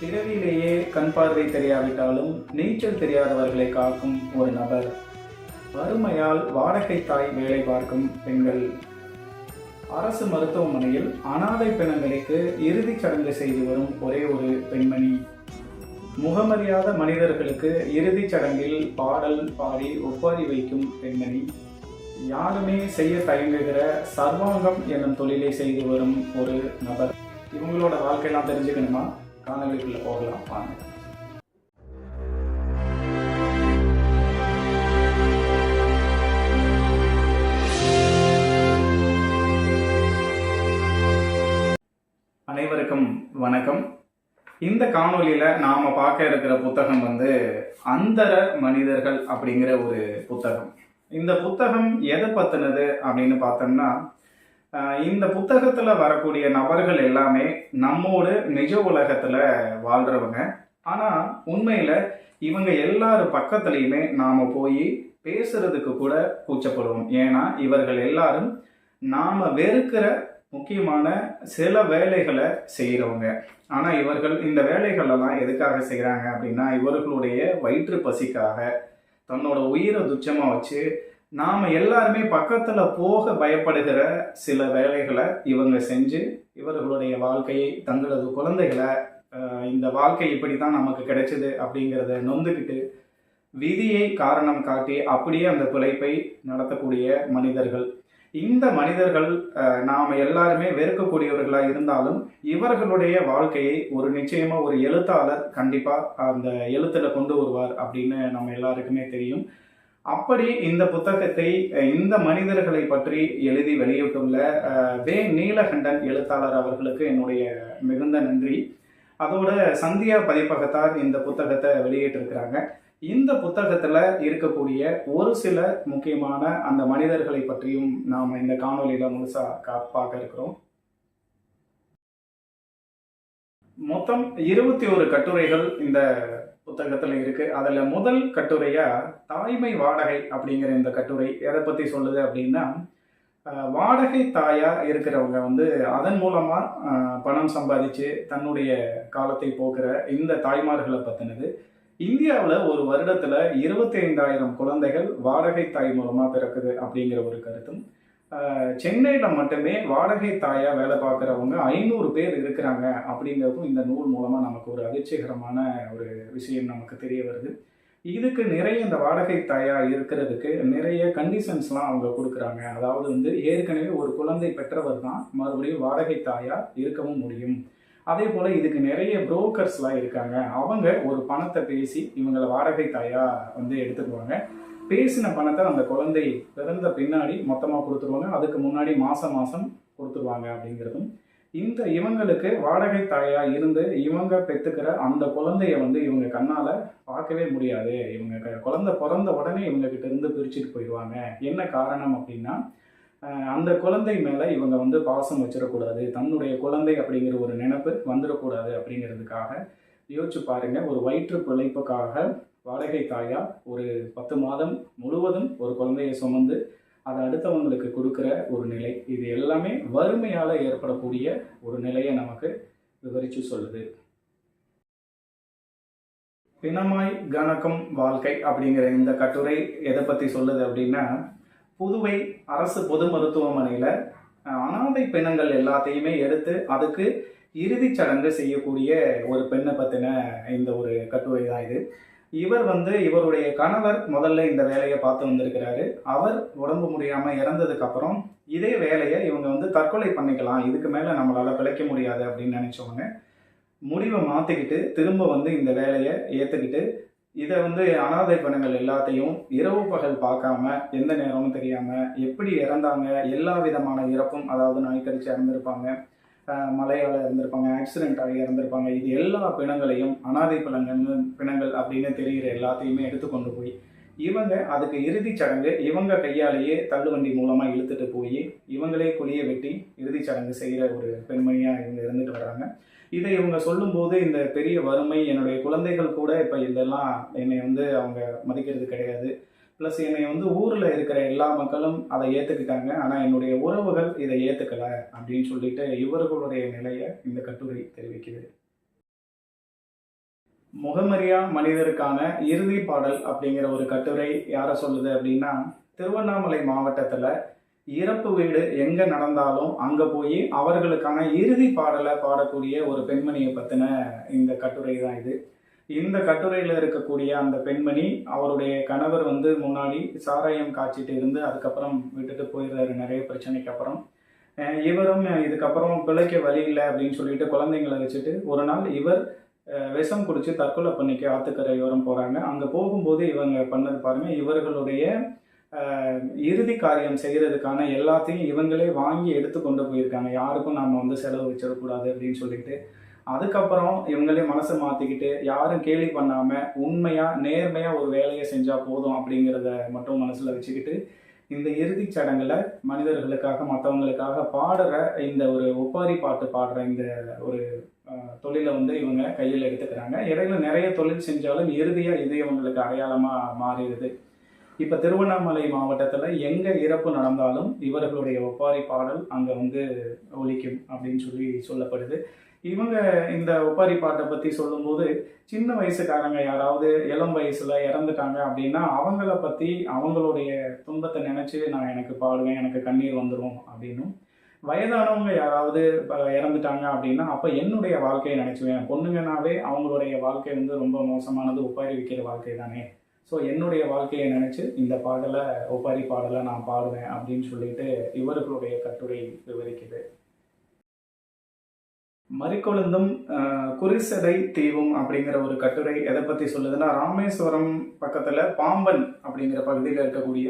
பிறவியிலேயே கண் பார்வை தெரியாவிட்டாலும் நீச்சல் தெரியாதவர்களை காக்கும் ஒரு நபர். வறுமையால் வாடகை தாய் வேலை பார்க்கும் பெண்கள். அரசு மருத்துவமனையில் அனாதை பிணங்களுக்கு இறுதிச் சடங்கு செய்து வரும் ஒரே ஒரு பெண்மணி. முகமறியாத மனிதர்களுக்கு இறுதிச் சடங்கில் பாடல் பாடி ஒப்பாரி வைக்கும் பெண்மணி. யாருமே செய்ய தயங்குகிற சர்வாங்கம் என்னும் தொழிலை செய்து வரும் ஒரு நபர். இவங்களோட வாழ்க்கையெல்லாம் தெரிஞ்சுக்கணுமா? காணொலிக்குள்ள போகலாம் வாங்க. அனைவருக்கும் வணக்கம். இந்த காணொளியில நாம பார்க்க இருக்கிற புத்தகம் வந்து அந்தர மனிதர்கள் அப்படிங்கிற ஒரு புத்தகம். இந்த புத்தகம் எதை பத்தினது அப்படின்னு பார்த்தோம்னா இந்த புத்தகத்தில் வரக்கூடிய நபர்கள் எல்லாமே நம்மோடு நிஜ உலகத்தில் வாழ்கிறவங்க ஆனால் உண்மையில் இவங்க எல்லாரும் பக்கத்துலேயுமே நாம் போய் பேசுறதுக்கு கூட கூச்சப்படுவோம். ஏன்னா இவர்கள் எல்லாரும் நாம் வெறுக்கிற முக்கியமான சில வேலைகளை செய்கிறவங்க ஆனால் இவர்கள் இந்த வேலைகளெல்லாம் எதுக்காக செய்கிறாங்க அப்படின்னா இவர்களுடைய வயிற்று பசிக்காக தன்னோட உயிரை துச்சமாக வச்சு நாம் எல்லாருமே பக்கத்தில் போக பயப்படுகிற சில வேலைகளை இவங்க செஞ்சு இவர்களுடைய வாழ்க்கையை தங்களது குழந்தைகளை இந்த வாழ்க்கை இப்படி தான் நமக்கு கிடைச்சது அப்படிங்கிறத நொந்துக்கிட்டு விதியை காரணம் காட்டி அப்படியே அந்த பிழைப்பை நடத்தக்கூடிய மனிதர்கள். இந்த மனிதர்கள் நாம் எல்லாருமே வெறுக்கக்கூடியவர்களாக இருந்தாலும் இவர்களுடைய வாழ்க்கையை ஒரு நிச்சயமாக ஒரு எழுத்தாளர் கண்டிப்பாக அந்த எழுத்தில் கொண்டு வருவார் அப்படின்னு நம்ம எல்லாருக்குமே தெரியும். அப்படி இந்த புத்தகத்தை இந்த மனிதர்களை பற்றி எழுதி வெளியிட்டுள்ள வே. நீலகண்டன் எழுத்தாளர் அவர்களுக்கு என்னுடைய மிகுந்த நன்றி. அதோட சந்தியா பதிப்பகத்தார் இந்த புத்தகத்தை வெளியிட்டிருக்கிறாங்க. இந்த புத்தகத்தில் இருக்கக்கூடிய ஒரு சில முக்கியமான அந்த மனிதர்களை பற்றியும் நாம் இந்த காணொலியில் முழுசாக கா- பார்க்க இருக்கிறோம். மொத்தம் இருபத்தி ஒரு கட்டுரைகள் இந்த புத்தகத்தில் இருக்கு. அதில் முதல் கட்டுரையா தாய்மை வாடகை அப்படிங்கிற இந்த கட்டுரை எதை பற்றி சொல்லுது அப்படின்னா வாடகை தாயா இருக்கிறவங்க வந்து அதன் மூலமா பணம் சம்பாதிச்சு தன்னுடைய காலத்தை போக்குற இந்த தாய்மார்களை பற்றினது இந்தியாவில் ஒரு வருடத்தில் இருபத்தி ஐந்தாயிரம் குழந்தைகள் வாடகை தாய் மூலமாக பிறக்குது அப்படிங்கிற ஒரு கருத்தும் சென்னையில் மட்டுமே வாடகை தாயாக வேலை பார்க்குறவங்க ஐநூறு பேர் இருக்கிறாங்க அப்படிங்கிறதும் இந்த நூல் மூலமாக நமக்கு ஒரு அதிர்ச்சிகரமான ஒரு விஷயம் நமக்கு தெரிய வருது. இதுக்கு நிறைய இந்த வாடகை தாயா இருக்கிறதுக்கு நிறைய கண்டிஷன்ஸ்லாம் அவங்க கொடுக்குறாங்க. அதாவது வந்து ஏற்கனவே ஒரு குழந்தை பெற்றவர் தான் மறுபடியும் வாடகை தாயா இருக்கவும் முடியும். அதே போல் இதுக்கு நிறைய புரோக்கர்ஸ்லாம் இருக்காங்க. அவங்க ஒரு பணத்தை பேசி இவங்களை வாடகை தாயா வந்து எடுத்துக்குவாங்க. பேசின பணத்தை அந்த குழந்தை பிறந்த பின்னாடி மொத்தமாக கொடுத்துருவாங்க. அதுக்கு முன்னாடி மாதம் மாதம் கொடுத்துருவாங்க அப்படிங்கிறதும். இந்த இவங்களுக்கு வாடகை தாயா இருந்து இவங்க பெற்றுக்கிற அந்த குழந்தைய வந்து இவங்க கண்ணால் பார்க்கவே முடியாது. இவங்க க- குழந்தை பிறந்த உடனே இவங்க கிட்ட இருந்து பிரிச்சுட்டு போயிடுவாங்க. என்ன காரணம் அப்படின்னா அந்த குழந்தை மேலே இவங்க வந்து பாசம் வச்சிடக்கூடாது. தன்னுடைய குழந்தை அப்படிங்கிற ஒரு நினைப்பு வந்துடக்கூடாது அப்படிங்கிறதுக்காக யோசிச்சு பாருங்க. ஒரு வயிற்று பிழைப்புக்காக வாடகை தாயா ஒரு பத்து மாதம் முழுவதும் ஒரு குழந்தையை சுமந்து அதை அடுத்தவங்களுக்கு கொடுக்குற ஒரு நிலை. இது எல்லாமே வறுமையால் ஏற்படக்கூடிய ஒரு நிலையை நமக்கு விவரித்து சொல்லுது. பிணமாய் கணக்கம் வாழ்க்கை அப்படிங்கிற இந்த கட்டுரை எதை பற்றி சொல்லுது அப்படின்னா புதுவை அரசு பொது மருத்துவமனையில் அனாதை பிணங்கள் எல்லாத்தையுமே எடுத்து அதுக்கு இறுதிச் சடங்கு செய்யக்கூடிய ஒரு பெண்ணை பற்றின இந்த ஒரு கட்டுரை தான் இது. இவர் வந்து இவருடைய கணவர் முதல்ல இந்த வேலையை பார்த்து வந்திருக்கிறாரு. அவர் உடம்பு முடியாமல் இறந்ததுக்கு அப்புறம் இதே வேலையை இவங்க வந்து தற்கொலை பண்ணிக்கலாம் இதுக்கு மேலே நம்மளால் பிழைக்க முடியாது அப்படின்னு நினச்சவங்க முடிவை மாற்றிக்கிட்டு திரும்ப வந்து இந்த வேலையை ஏற்றுக்கிட்டு இதை வந்து அனாதை பணங்கள் எல்லாத்தையும் இரவு பகல் பார்க்காம எந்த நேரமும் தெரியாமல் எப்படி இறந்தாங்க எல்லா விதமான இறப்பும் அதாவது நாய் கடிச்சு இறந்திருப்பாங்க மலையால் இருந்திருப்பாங்க ஆக்சிடென்ட் ஆகி இறந்திருப்பாங்க. இது எல்லா பிணங்களையும் அனாதை பிணங்கள் பிணங்கள் அப்படின்னு தெரிகிற எல்லாத்தையுமே எடுத்துக்கொண்டு போய் இவங்க அதுக்கு இறுதிச் சடங்கு இவங்க கையாலேயே தள்ளுவண்டி மூலமாக இழுத்துட்டு போய் இவங்களே குழிய வெட்டி இறுதிச் சடங்கு செய்கிற ஒரு பெண்மணியாக இவங்க இருந்துட்டு வர்றாங்க. இதை இவங்க சொல்லும்போது இந்த பெரிய வறுமை என்னுடைய குழந்தைகள் கூட இப்போ இதெல்லாம் என்னை வந்து அவங்க மதிக்கிறது கிடையாது. ப்ளஸ் என்னை வந்து ஊரில் இருக்கிற எல்லா மக்களும் அதை ஏற்றுக்கிட்டாங்க ஆனால் என்னுடைய உறவுகள் இதை ஏற்றுக்கல அப்படின்னு சொல்லிட்டு இவர்களுடைய நிலையை இந்த கட்டுரை தெரிவிக்குது முகமரியா மனிதருக்கான இறுதி பாடல் அப்படிங்கிற ஒரு கட்டுரை யாரை சொல்லுது அப்படின்னா திருவண்ணாமலை மாவட்டத்தில் இறப்பு வீடு எங்கே நடந்தாலும் அங்கே போய் அவர்களுக்கான இறுதி பாடலை பாடக்கூடிய ஒரு பெண்மணியை பற்றின இந்த கட்டுரை தான் இது. இந்த கட்டுரையில் இருக்கக்கூடிய அந்த பெண்மணி அவருடைய கணவர் வந்து முன்னாடி சாராயம் காய்ச்சிட்டு இருந்து அதுக்கப்புறம் விட்டுட்டு போயிடுறாரு நிறைய பிரச்சனைக்கு அப்புறம். இவரும் இதுக்கப்புறம் பிழைக்க வழி இல்லை அப்படின்னு சொல்லிட்டு குழந்தைங்களை வச்சுட்டு ஒரு நாள் இவர் விஷம் குடிச்சு தற்கொலை பண்ணிக்க ஆத்துக்கரையோரம் போகிறாங்க அங்கே போகும்போது இவங்க பண்ணது பாருங்கள் இவர்களுடைய இறுதி காரியம் செய்கிறதுக்கான எல்லாத்தையும் இவங்களே வாங்கி எடுத்து கொண்டு போயிருக்காங்க. யாருக்கும் நாம் வந்து செலவு வச்சிடக்கூடாது அப்படின்னு சொல்லிட்டு. அதுக்கப்புறம் இவங்களே மனசை மாத்திக்கிட்டு யாரும் கேலி பண்ணாம உண்மையா நேர்மையா ஒரு வேலையை செஞ்சா போதும் அப்படிங்கிறத மட்டும் மனசுல வச்சுக்கிட்டு இந்த இறுதிச் சடங்குல மனிதர்களுக்காக மற்றவங்களுக்காக பாடுற இந்த ஒரு ஒப்பாரி பாட்டு பாடுற இந்த ஒரு தொழிலை வந்து இவங்க கையில் எடுத்துக்கிறாங்க. இடையில நிறைய தொழில் செஞ்சாலும் இறுதியா இது இவங்களுக்கு அடையாளமா மாறிடுது. இப்ப திருவண்ணாமலை மாவட்டத்துல எங்க இறப்பு நடந்தாலும் இவர்களுடைய ஒப்பாரி பாடல் அங்க வந்து ஒலிக்கும் அப்படின்னு சொல்லி சொல்லப்படுது. இவங்க இந்த ஒப்பாரி பாட்டை பத்தி சொல்லும்போது சின்ன வயசுக்காரங்க யாராவது இளம் வயசுல இறந்துட்டாங்க அப்படின்னா அவங்கள பத்தி அவங்களுடைய துன்பத்தை நினைச்சு நான் எனக்கு பாடுவேன் எனக்கு கண்ணீர் வந்துடும் அப்படின்னும். வயதானவங்க யாராவது இறந்துட்டாங்க அப்படின்னா அப்ப என்னுடைய வாழ்க்கையை நினைச்சுவேன். பொண்ணுங்கனாவே அவங்களுடைய வாழ்க்கை வந்து ரொம்ப மோசமானது ஒப்பாரி விற்கிற வாழ்க்கை தானே. ஸோ என்னுடைய வாழ்க்கையை நினைச்சு இந்த பாடலை ஒப்பாரி பாடலை நான் பாடுவேன் அப்படின்னு சொல்லிட்டு இவர்களுடைய கட்டுரை விவரிக்குது. மறிக்கொழுந்தும் குறிசடை தீவும் அப்படிங்கிற ஒரு கட்டுரை எதை பற்றி சொல்லுதுன்னா ராமேஸ்வரம் பக்கத்தில் பாம்பன் அப்படிங்கிற பகுதியில் இருக்கக்கூடிய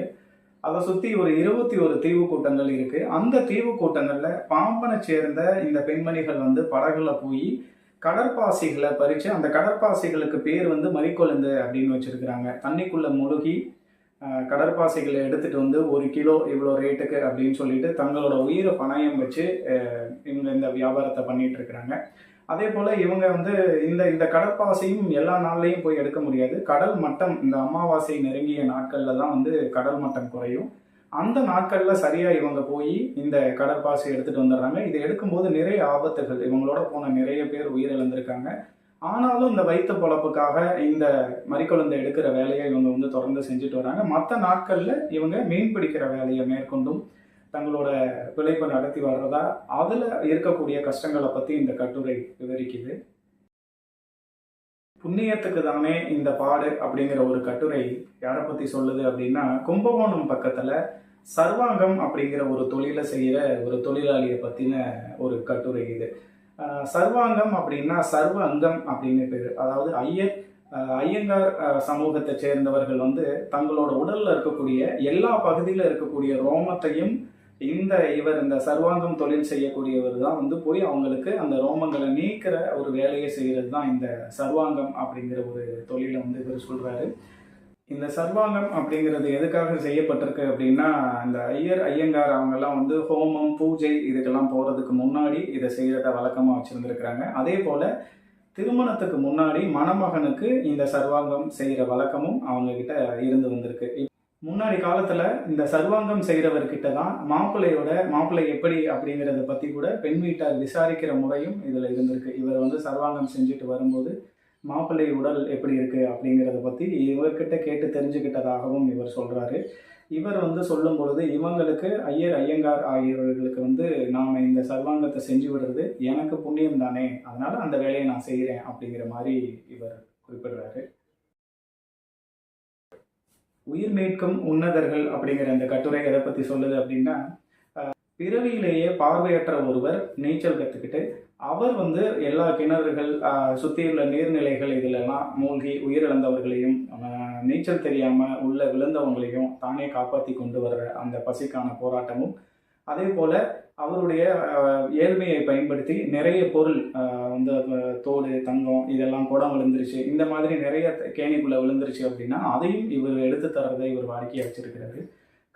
அதை சுற்றி ஒரு இருபத்தி ஒரு தீவு கூட்டங்கள் இருக்கு. அந்த தீவு கூட்டங்களில் பாம்பனை சேர்ந்த இந்த பெண்மணிகள் வந்து படகுல போய் கடற்பாசிகளை பறித்து அந்த கடற்பாசிகளுக்கு பேர் வந்து மறிக்கொழுந்து அப்படின்னு வச்சுருக்கிறாங்க. தண்ணிக்குள்ளே முழுகி கடற்பாசிகளை எடுத்துகிட்டு வந்து ஒரு கிலோ இவ்வளோ ரேட்டுக்கு அப்படின்னு சொல்லிட்டு தங்களோட உயிரை பணயம் வச்சு இவங்க இந்த வியாபாரத்தை பண்ணிட்டு இருக்கிறாங்க. அதே போல் இவங்க வந்து இந்த இந்த கடற்பாசையும் எல்லா நாள்லையும் போய் எடுக்க முடியாது. கடல் மட்டம் இந்த அமாவாசை நெருங்கிய நாட்களில் தான் வந்து கடல் மட்டம் குறையும். அந்த நாட்களில் சரியாக இவங்க போய் இந்த கடற்பாசி எடுத்துகிட்டு வந்துடுறாங்க. இதை எடுக்கும்போது நிறைய ஆபத்துகள் இவங்களோட போன நிறைய பேர் உயிரிழந்திருக்காங்க. ஆனாலும் இந்த வயிற்று பொழப்புக்காக இந்த மறிக்குழந்தை எடுக்கிற வேலையை இவங்க வந்து தொடர்ந்து செஞ்சுட்டு வராங்க. மற்ற நாட்களில் இவங்க மீன் பிடிக்கிற வேலையை மேற்கொண்டும் தங்களோட பிழைப்பை நடத்தி வர்றதா அதில் இருக்கக்கூடிய கஷ்டங்களை பற்றி இந்த கட்டுரை விவரிக்குது. புண்ணியத்துக்கு தானே இந்த பாடு அப்படிங்கிற ஒரு கட்டுரை யாரை பற்றி சொல்லுது அப்படின்னா கும்பகோணம் பக்கத்தில் சர்வாங்கம் அப்படிங்கிற ஒரு தொழிலை செய்கிற ஒரு தொழிலாளியை பற்றின ஒரு கட்டுரை இது. சர்வாங்கம் அப்படின்னா சர்வ அங்கம் அப்படின்னு பேர். அதாவது ஐயர் ஐயங்கார் சமூகத்தை சேர்ந்தவர்கள் வந்து தங்களோட உடல்ல இருக்கக்கூடிய எல்லா பகுதியில் இருக்கக்கூடிய ரோமத்தையும் இந்த இவர் இந்த சர்வாங்கம் தொழில் செய்யக்கூடியவர் தான் வந்து போய் அவங்களுக்கு அந்த ரோமங்களை நீக்கிற ஒரு வேலையை செய்கிறது தான் இந்த சர்வாங்கம் அப்படிங்கிற ஒரு தொழிலை வந்து இவர் சொல்றாரு. இந்த சர்வாங்கம் அப்படிங்கிறது எதுக்காக செய்யப்பட்டிருக்கு அப்படின்னா இந்த ஐயர் ஐயங்கார் அவங்கெல்லாம் வந்து ஹோமம் பூஜை இதுக்கெல்லாம் போகிறதுக்கு முன்னாடி இதை செய்கிறத வழக்கமாக வச்சுருந்துருக்குறாங்க. அதே போல் திருமணத்துக்கு முன்னாடி மணமகனுக்கு இந்த சர்வாங்கம் செய்கிற வழக்கமும் அவங்கக்கிட்ட இருந்து வந்திருக்கு. முன்னாடி காலத்தில் இந்த சர்வாங்கம் செய்கிறவர்கிட்ட தான் மாப்பிள்ளையோட மாப்பிள்ளை எப்படி அப்படிங்கிறத பற்றி கூட பெண் வீட்டார் விசாரிக்கிற முறையும் இதில் இருந்திருக்கு. இவர் வந்து சர்வாங்கம் செஞ்சுட்டு வரும்போது மாப்பிள்ளை உடல் எப்படி இருக்குது அப்படிங்கிறத பற்றி இவர்கிட்ட கேட்டு தெரிஞ்சுக்கிட்டதாகவும் இவர் சொல்கிறாரு இவர் வந்து சொல்லும் பொழுது இவங்களுக்கு ஐயர் ஐயங்கார் ஆகியவர்களுக்கு வந்து நாம் இந்த சர்வாங்கத்தை செஞ்சு விடுறது எனக்கு புண்ணியம் தானே. அதனால் அந்த வேலையை நான் செய்கிறேன் அப்படிங்கிற மாதிரி இவர் குறிப்பிடுறாரு. உயிர் மீட்கும் உன்னதர்கள் அப்படிங்கிற அந்த கட்டுரை எதை பற்றி சொல்லுது அப்படின்னா பிறவியிலேயே பார்வையற்ற ஒருவர் நீச்சல் கற்றுக்கிட்டு அவர் வந்து எல்லா கிணறுகள் சுற்றியுள்ள நீர்நிலைகள் இதிலெல்லாம் மூழ்கி உயிரிழந்தவர்களையும் நீச்சல் தெரியாமல் உள்ள விழுந்தவங்களையும் தானே காப்பாற்றி கொண்டு வர்ற அந்த பசிக்கான போராட்டமும் அதே போல் அவருடைய ஏழ்மையை பயன்படுத்தி நிறைய பொருள் வந்து தோடு தங்கம் இதெல்லாம் குடம் விழுந்துருச்சு. இந்த மாதிரி நிறைய கேணிக்குள்ளே விழுந்துருச்சு அப்படின்னா அதையும் இவர் எடுத்து தர்றதை இவர் வாடிக்கையை வச்சிருக்கிறாரு.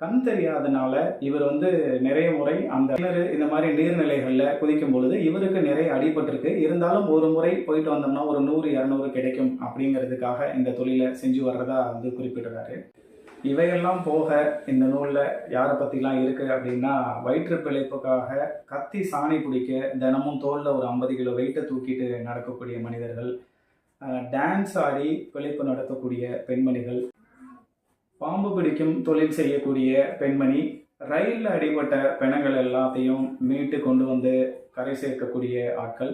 கண் தெரியாதனால இவர் வந்து நிறைய முறை அந்த கிணறு இந்த மாதிரி நீர்நிலைகளில் குதிக்கும் பொழுது இவருக்கு நிறைய அடிபட்டிருக்கு. இருந்தாலும் ஒரு முறை போயிட்டு வந்தோம்னா ஒரு நூறு இரநூறு கிடைக்கும் அப்படிங்கிறதுக்காக இந்த தொழிலை செஞ்சு வர்றதா வந்து குறிப்பிடுறாரு. இவையெல்லாம் போக இந்த நூலில் யாரை பற்றிலாம் இருக்குது அப்படின்னா வயிற்று பிழைப்புக்காக கத்தி சாணி பிடிக்க தினமும் தோளில் ஒரு ஐம்பது கிலோ வெயிட்டை தூக்கிட்டு நடக்கக்கூடிய மனிதர்கள் டான்ஸ் ஆடி பிழைப்பு நடத்தக்கூடிய பெண்மணிகள் பாம்பு பிடிக்கும் தொழில் செய்யக்கூடிய பெண்மணி ரயிலில் அடிபட்ட பிணங்கள் எல்லாத்தையும் மீட்டு கொண்டு வந்து கரை சேர்க்கக்கூடிய ஆட்கள்.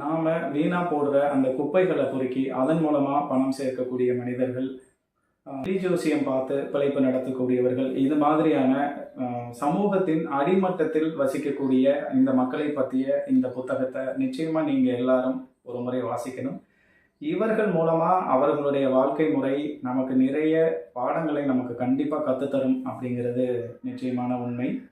நாம் வீணா போடுற அந்த குப்பைகளை பொறுக்கி அதன் மூலமாக பணம் சேர்க்கக்கூடிய மனிதர்கள். ஜோசியம் பார்த்து பிழைப்பு நடத்தக்கூடியவர்கள். இது மாதிரியான சமூகத்தின் அடிமட்டத்தில் வசிக்கக்கூடிய இந்த மக்களை பற்றிய இந்த புத்தகத்தை நிச்சயமாக நீங்கள் எல்லாரும் ஒரு முறை வாசிக்கணும். இவர்கள் மூலமா அவர்களுடைய வாழ்க்கை முறை நமக்கு நிறைய பாடங்களை நமக்கு கண்டிப்பா கற்றுத்தரும் அப்படிங்கிறது நிச்சயமான உண்மை.